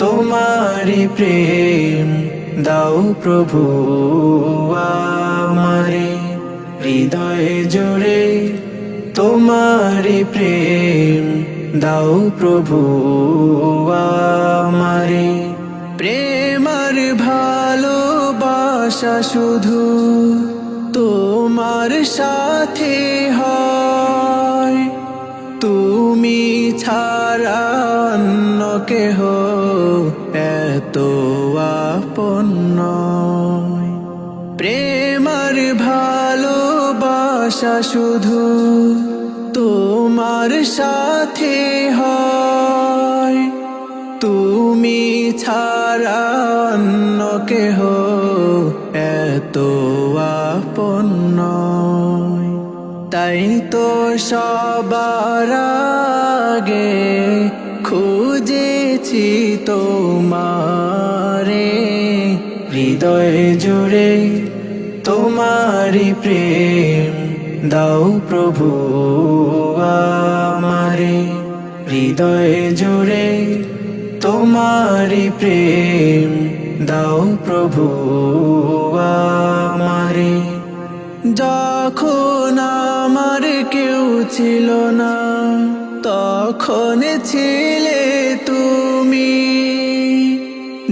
তোমারি প্রেম দাও প্রভু আমারে। হৃদয়ে জুড়ে তোমারি প্রেম দাও প্রভু আমারে। প্রেমার ভালোবাসা শুধু তোমার সাথে হয়। তুমি ছাড়া অন্য কেহ এত আপন। প্রেমার ভালোবাসা শুধু তোমার সাথে হয় তুমি ছাড়া অন্য কেহ এত আপন। তাই তো সবার আগে খুঁজেছি তোমারে হৃদয়ে জুড়ে তোমারি প্রেম দাও প্রভু আমারে। হৃদয়ে জুড়ে তোমারি প্রেম দাও প্রভু আমারে। যখন আমার কেউ ছিল না, তখন ছিলে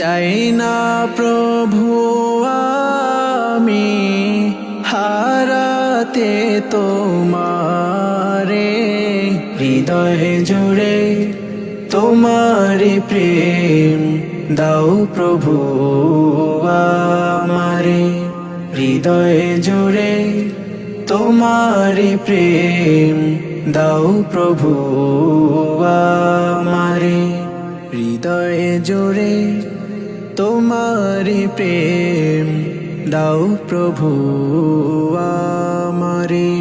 চাই না প্রভু আমি হারাতে তোমারে। হৃদয়ে জুড়ে তোমারি প্রেম দাও প্রভু আমারে। হৃদয়ে জুড়ে তোমারি প্রেম দাও প্রভু আমারে। হৃদয়ে জুড়ে প্রেম দাও প্রভু আমারে।